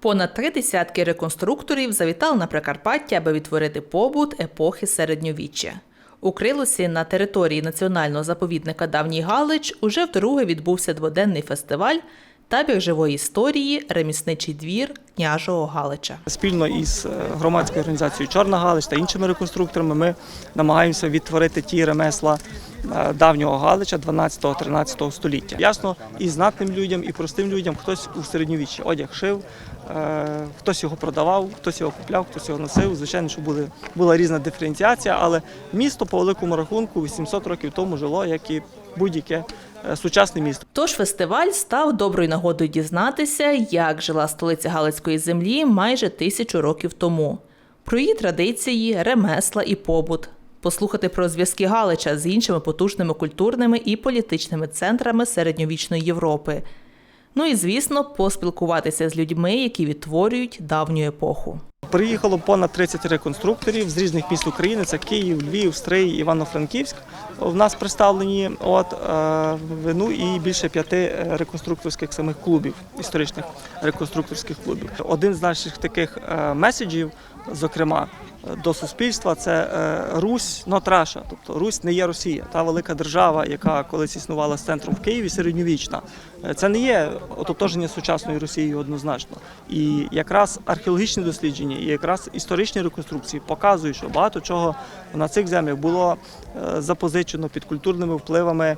Понад три десятки реконструкторів завітали на Прикарпаття, аби відтворити побут епохи середньовіччя. У Крилосі на території національного заповідника Давній Галич уже вдруге відбувся дводенний фестиваль табір живої історії Ремісничий двір княжого Галича. Спільно із е, громадською організацією Чорна Галич та іншими реконструкторами ми намагаємося відтворити ті ремесла е, давнього Галича 12-13 століття. Ясно, і знатним людям, і простим людям хтось у середньовіччі одяг шив, е, хтось його продавав, хтось його купляв, хтось його носив. Звичайно, що були, була різна диференціація, але місто по великому рахунку 800 років тому жило, як і будь-яке сучасне місто. Тож фестиваль став доброю нагодою дізнатися, як жила столиця Галицької землі майже тисячу років тому, про її традиції, ремесла і побут, послухати про зв'язки Галича з іншими потужними культурними і політичними центрами середньовічної Європи. Ну і звісно, поспілкуватися з людьми, які відтворюють давню епоху. Приїхало понад 30 реконструкторів з різних міст України. Це Київ, Львів, Стрий, Івано-Франківськ. В нас представлені от вину ну і більше п'яти реконструкторських самих клубів, історичних реконструкторських клубів. Один з наших таких е, меседжів, зокрема. До суспільства це е, Русь not Russia, тобто Русь не є Росія, та велика держава, яка колись існувала з центром в Києві, середньовічна. Е, Це не є ототожнення з сучасною Росією однозначно. І якраз археологічні дослідження і якраз історичні реконструкції показують, що багато чого на цих землях було е, запозичено під культурними впливами,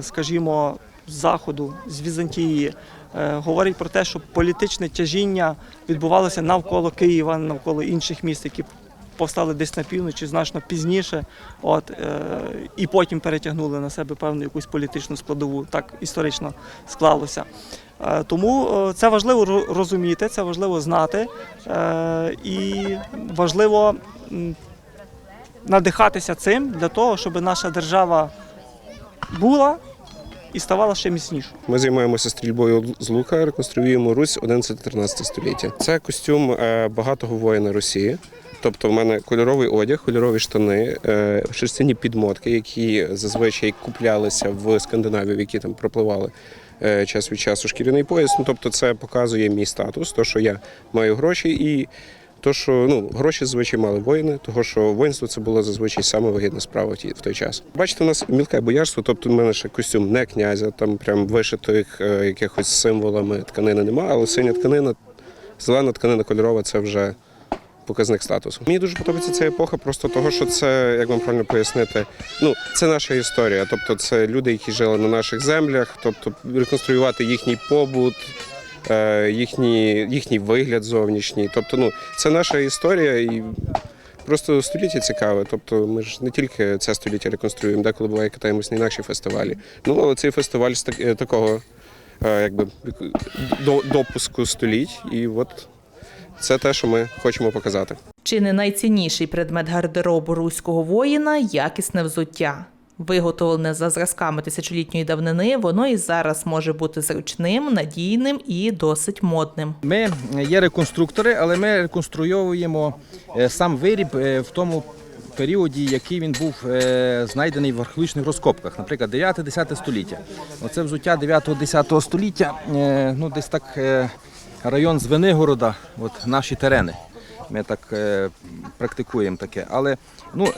скажімо, з заходу, з Візантії. Е, Говорить про те, що політичне тяжіння відбувалося навколо Києва, навколо інших міст, які повстали десь на півночі значно пізніше, от, е, і потім перетягнули на себе певну якусь політичну складову. Так історично склалося. Е, Тому це важливо розуміти, це важливо знати і важливо надихатися цим для того, щоб наша держава була і ставала ще міцнішою. Ми займаємося стрільбою з лука, реконструюємо Русь 11-13 століття. Це костюм е, багатого воїна Росії. Тобто в мене кольоровий одяг, кольорові штани, е, шерстяні підмотки, які зазвичай куплялися в Скандинавії, які там пропливали е, час від часу шкіряний пояс. Ну, тобто це показує мій статус, то, що я маю гроші і то, що ну, гроші зазвичай мали воїни, того що воїнство це було зазвичай саме вигідна справа в той час. Бачите, у нас мілке боярство, тобто в мене ще костюм не князя, там прям вишитих е, якихось символами тканини немає, але синя тканина, зелена тканина кольорова це вже показник статусу. Мені дуже подобається ця епоха, просто того, що це, як вам правильно пояснити, ну це наша історія. Тобто, це люди, які жили на наших землях, тобто реконструювати їхній побут. Е, Їхній, їхній вигляд зовнішній. Тобто, ну, це наша історія і просто століття цікаве. Тобто, ми ж не тільки це століття реконструюємо, деколи буває катаємось на інакші фестивалі. Ну, але цей фестиваль з так- такого е, якби до- допуску століть. І от це те, що ми хочемо показати. Чи не найцінніший предмет гардеробу руського воїна якісне взуття. Виготовлене за зразками тисячолітньої давнини, воно і зараз може бути зручним, надійним і досить модним. Ми є реконструктори, але ми реконструюємо е, сам виріб е, в тому періоді, який він був е, знайдений в археологічних розкопках, наприклад, 9-10 століття. Оце взуття 9-10 століття, ну десь так район Звенигорода, от наші терени. Ми так практикуємо таке. Але ну,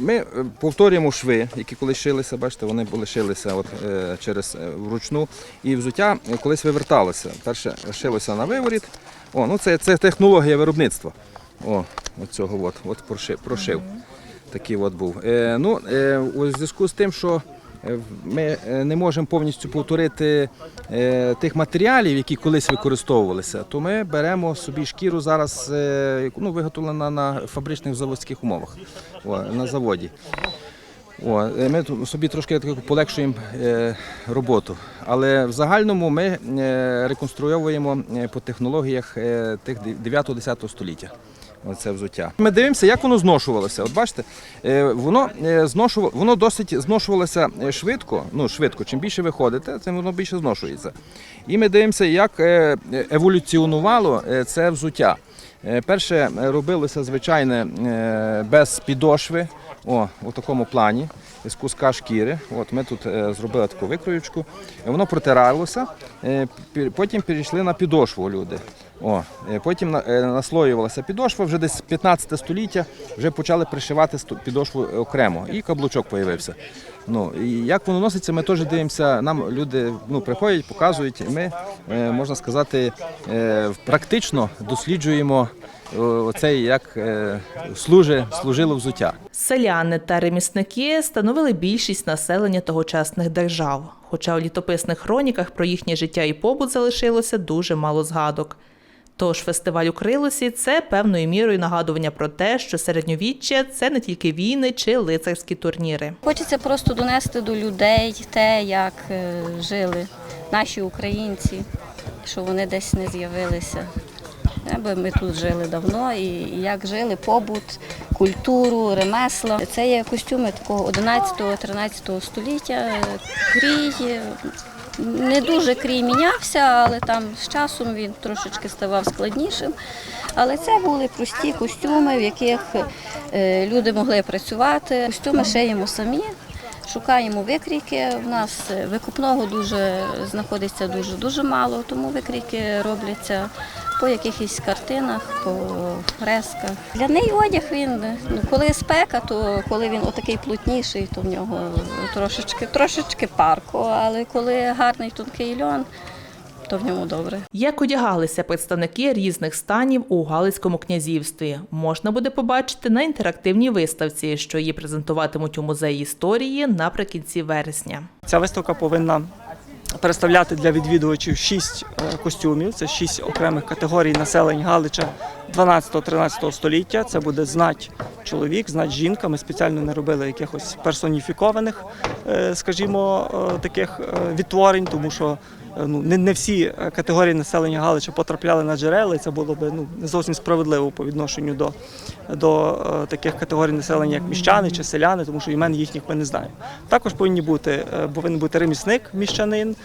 Ми е, повторюємо шви, які коли шилися, бачите, вони були шилися от, е, через е, вручну. І взуття е, колись виверталося. Перше шилося на виворіт. О, ну це, це технологія виробництва. О, от цього от, от прошив. прошив. Такий от був. Е, ну, е, у зв'язку з тим, що е, ми е, не можемо повністю повторити е, тих матеріалів, які колись використовувалися, то ми беремо собі шкіру зараз, е, ну, виготовлена на фабричних заводських умовах о, на заводі. О, е, ми собі трошки полегшуємо е, роботу. Але в загальному ми е, реконструюємо е, по технологіях е, тих 9-10 століття. Оце взуття. Ми дивимося, як воно зношувалося. От бачите, е, воно е, зношувало, воно досить зношувалося е, швидко. Ну, швидко. Чим більше ви ходите, тим воно більше зношується. І ми дивимося, як еволюціонувало це взуття. Перше робилося звичайне без підошви, о, у такому плані. з куска шкіри. От ми тут е, зробили таку викроючку. Воно протиралося, е, потім перейшли на підошву люди. О, е, потім на- е, наслоювалася підошва, вже десь 15 століття вже почали пришивати підошву окремо, і каблучок з'явився. Ну, і як воно носиться, ми теж дивимося. Нам люди ну, приходять, показують, і ми, е, можна сказати, е, практично досліджуємо е, оцей, як е, служи, служило взуття. Селяни та ремісники становили більшість населення тогочасних держав, хоча у літописних хроніках про їхнє життя і побут залишилося дуже мало згадок. Тож фестиваль у Крилосі це певною мірою нагадування про те, що середньовіччя це не тільки війни чи лицарські турніри. Хочеться просто донести до людей те, як е, жили наші українці, що вони десь не з'явилися. Аби ми тут жили давно і як жили побут, культуру, ремесла. Це є костюми такого 11-13 століття. Крій не дуже крій мінявся, але там з часом він трошечки ставав складнішим. Але це були прості костюми, в яких е, люди могли працювати. Костюми шиємо самі. Шукаємо викрійки. У нас е, викупного дуже знаходиться дуже дуже мало, тому викрійки робляться по якихось картинах, по фресках. Для неї одяг він ну коли спека, то коли він отакий плотніший, то в нього трошечки трошечки парко. Але коли гарний тонкий льон, то в ньому добре. Як одягалися представники різних станів у Галицькому князівстві, можна буде побачити на інтерактивній виставці, що її презентуватимуть у музеї історії наприкінці вересня. Ця виставка повинна представляти для відвідувачів шість е, костюмів. Це шість окремих категорій населення Галича 12-13 століття. Це буде знать чоловік, знать жінка. Ми спеціально не робили якихось персоніфікованих, е, скажімо, е, таких відтворень, тому що. Е, Ну, не, не всі е, категорії населення Галича потрапляли на джерела, і це було б ну, не зовсім справедливо по відношенню до, до е, таких категорій населення, як міщани чи селяни, тому що імен їхніх ми не знаємо. Також повинні бути, повинен бути ремісник, міщанин,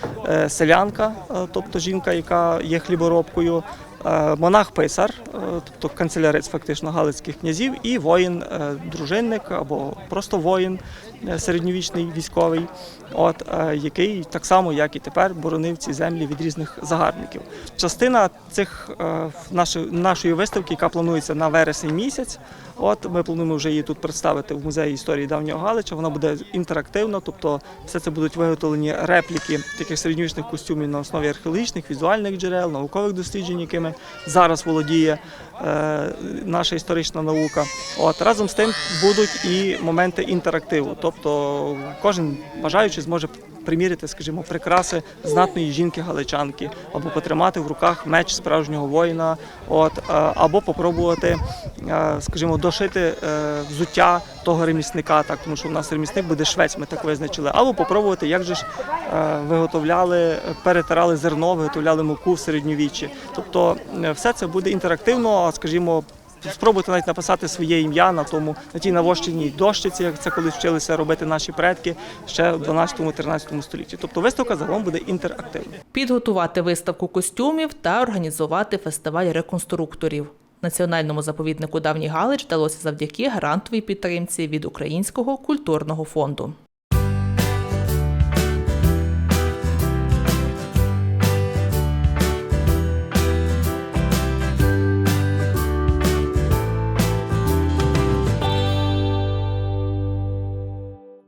селянка, тобто жінка, яка є хліборобкою, е, монах-писар, е, тобто канцеляриць фактично галицьких князів, і воїн-дружинник або просто воїн е, середньовічний військовий, от, е, який так само, як і тепер, боронив ці землі від різних загарбників. Частина цих е, нашої, нашої виставки, яка планується на вересень місяць, От ми плануємо вже її тут представити в музеї історії давнього Галича. Вона буде інтерактивна, тобто все це будуть виготовлені репліки таких середньовічних костюмів на основі археологічних, візуальних джерел, наукових досліджень, якими зараз володіє е, наша історична наука. От разом з тим будуть і моменти інтерактиву, тобто кожен бажаючий зможе приміряти, скажімо, прикраси знатної жінки-галичанки, або потримати в руках меч справжнього воїна, от, е, або попробувати, е, скажімо, дошити е, взуття того ремісника, так, тому що в нас ремісник буде швець, ми так визначили, або попробувати, як же ж виготовляли, перетирали зерно, виготовляли муку в середньовіччі. Тобто все це буде інтерактивно, скажімо, Спробуйте навіть написати своє ім'я на тому на тій навощеній дощиці, як це колись вчилися робити наші предки ще в 12-13 столітті. Тобто виставка загалом буде інтерактивною. Підготувати виставку костюмів та організувати фестиваль реконструкторів. Національному заповіднику Давній Галич вдалося завдяки грантовій підтримці від Українського культурного фонду.